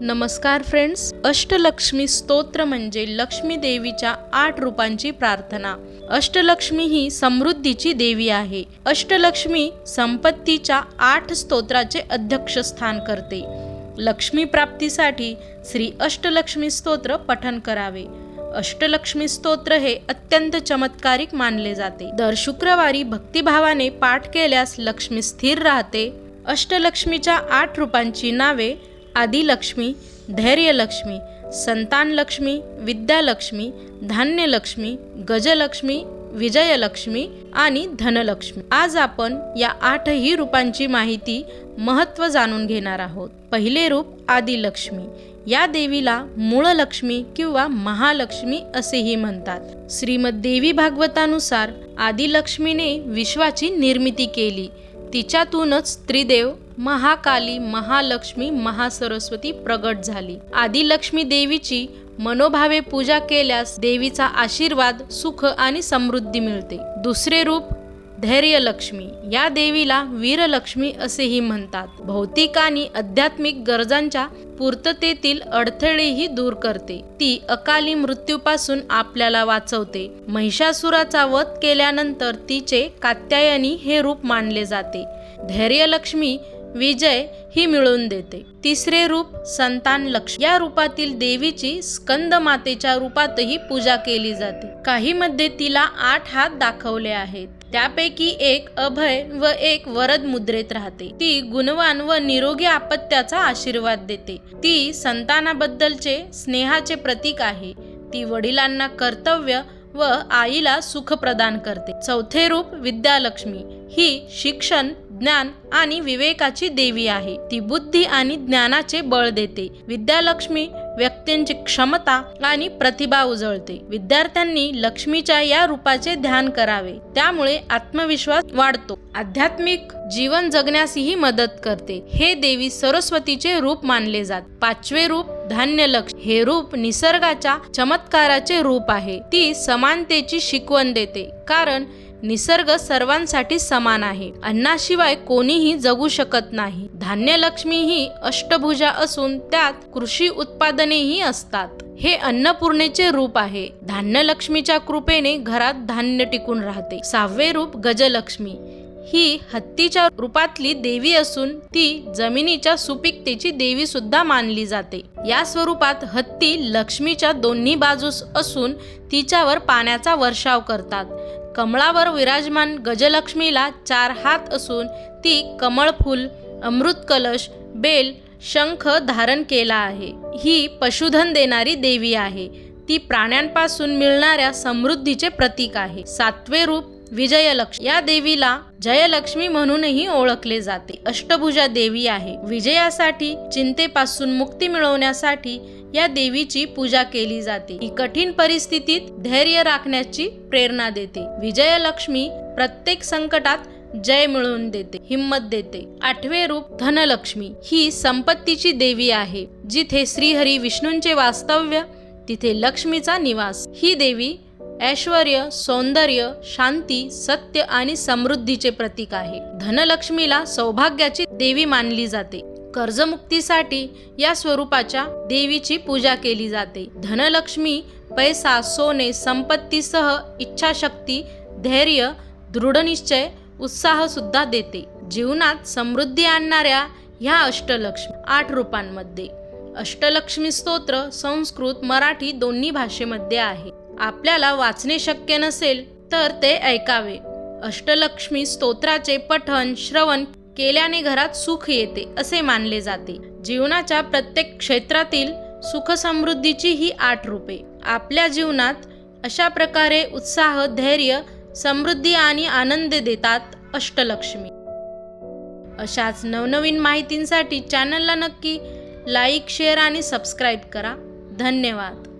नमस्कार फ्रेंड्स अष्टलक्ष्मी स्तोत्र म्हणजे लक्ष्मी देवीच्या आठ रूपांची प्रार्थना. अष्टलक्ष्मी ही समृद्धीची देवी आहे. अष्टलक्ष्मी संपत्तीच्या आठ स्तोत्राचे अध्यक्षस्थान करते. लक्ष्मी प्राप्तीसाठी श्री अष्टलक्ष्मी स्तोत्र पठन करावे. अष्टलक्ष्मी स्तोत्र हे अत्यंत चमत्कारिक मानले जाते. दर शुक्रवारी भक्तिभावाने पाठ केल्यास लक्ष्मी स्थिर राहते. अष्टलक्ष्मीच्या आठ रूपांची नावे आदिलक्ष्मी धैर्यलक्ष्मी संतानलक्ष्मी विद्यालक्ष्मी धान्यलक्ष्मी गजलक्ष्मी विजयलक्ष्मी आणि धनलक्ष्मी. आज आपण या आठही रूपांची माहिती महत्त्व जाणून घेणार आहोत. पहिले रूप आदिलक्ष्मी. या देवीला मूळ लक्ष्मी किंवा महालक्ष्मी असेही म्हणतात. श्रीमद देवी भागवतानुसार आदिलक्ष्मीने विश्वाची निर्मिती केली. तिच्यातूनच त्रिदेव महाकाली महालक्ष्मी महासरस्वती प्रगट झाली. आदिलक्ष्मी देवीची मनोभावे पूजा केल्यास देवीचा आशीर्वाद सुख आणि समृद्धी मिळते. दुसरे रूप धैर्यलक्ष्मी. या देवीला वीरलक्ष्मी असेही म्हणतात. भौतिक आणि आध्यात्मिक गरजांच्या पूर्ततेतील अडथळेही दूर करते. ती अकाली मृत्यूपासून आपल्याला वाचवते. महिषासुराचा वध केल्यानंतर तिचे कात्यायनी हे रूप मानले जाते. धैर्यलक्ष्मी विजय ही मिळवून देते. तिसरे रूप संतान लक्ष्मी. या रूपातील देवीची स्कंद मातेच्या रूपातही पूजा केली जाते. काही मध्ये तिला आठ हात दाखवले आहेत. त्यापैकी एक अभय व एक वरद मुद्रेत राहते. ती गुणवान व निरोगी आपत्याचा आशीर्वाद देते. ती संतानाबद्दलचे स्नेहाचे प्रतीक आहे. ती वडिलांना कर्तव्य व आईला सुख प्रदान करते. चौथे रूप विद्यालक्ष्मी. ही शिक्षण ज्ञान आणि विवेकाची देवी आहे. ती बुद्धी आणि ज्ञानाचे बळ देते. विद्यालक्ष्मी व्यक्तींची क्षमता आणि प्रतिभा उजळते. विद्यार्थ्यांनी लक्ष्मीच्या या रूपाचे ध्यान करावे. त्यामुळे आत्मविश्वास वाढतो. आध्यात्मिक जीवन जगण्यासही मदत करते. हे देवी सरस्वतीचे रूप मानले जात. पाचवे रूप धान्य लक्ष. हे रूप निसर्गाच्या चमत्काराचे रूप आहे. ती समानतेची शिकवण देते. कारण निसर्ग सर्वांसाठी समान आहे. अन्नाशिवाय कोणीही जगू शकत नाही. धान्यलक्ष्मी ही अष्टभुजा असून त्यात कृषी उत्पादनेही असतात. हे अन्नपूर्णेचे रूप आहे. धान्यलक्ष्मीच्या कृपेने घरात धान्य टिकून राहते. सहावे रूप गजलक्ष्मी. ही हत्तीच्या रूपातली देवी असून ती जमिनीच्या सुपीकतेची देवी सुद्धा मानली जाते. या स्वरूपात हत्ती लक्ष्मीच्या दोन्ही बाजूस असून तिच्यावर पाण्याचा वर्षाव करतात. कमळावर विराजमान गजलक्ष्मीला चार हात असून ती कमळफूल अमृत कलश बेल शंख धारण केला आहे. ही पशुधन देणारी देवी आहे. ती प्राण्यांपासून मिळणाऱ्या समृद्धीचे प्रतीक आहे. सातवे रूप विजयलक्ष्मी. या देवीला जयलक्ष्मी म्हणूनही ओळखले जाते. अष्टभुजा देवी आहे. विजयासाठी चिंतेपासून मुक्ती मिळवण्यासाठी या देवीची पूजा केली जाते. ही कठीण परिस्थितीत धैर्य राखण्याची प्रेरणा देते. विजयलक्ष्मी प्रत्येक संकटात जय मिळवून देते हिंमत देते. आठवे रूप धनलक्ष्मी. ही संपत्तीची देवी आहे जिथे श्रीहरी विष्णूंचे वास्तव्य तिथे लक्ष्मीचा निवास. ही देवी ऐश्वर सौंदर्य शांती सत्य आणि समृद्धीचे प्रतीक आहे. धनलक्ष्मीला सौभाग्याची देवी मानली जाते. कर्जमुक्तीसाठी या स्वरूपाच्या देवीची पूजा केली जाते. धनलक्ष्मी पैसा सोने संपत्तीसह इच्छाशक्ती धैर्य दृढनिश्चय उत्साह सुद्धा देते. जीवनात समृद्धी आणणाऱ्या ह्या अष्टलक्ष्मी आठ रूपांमध्ये. अष्टलक्ष्मी स्तोत्र संस्कृत मराठी दोन्ही भाषेमध्ये आहे. आपल्याला वाचणे शक्य नसेल तर ते ऐकावे. अष्टलक्ष्मी स्तोत्राचे पठण श्रवण केल्याने घरात सुख येते असे मानले जाते. जीवनाच्या प्रत्येक क्षेत्रातील सुख समृद्धीची ही आठ रूपे. आपल्या जीवनात अशा प्रकारे उत्साह धैर्य समृद्धी आणि आनंद देतात अष्टलक्ष्मी. अशाच नवनवीन माहितींसाठी चॅनलला नक्की लाईक शेअर आणि सबस्क्राईब करा. धन्यवाद.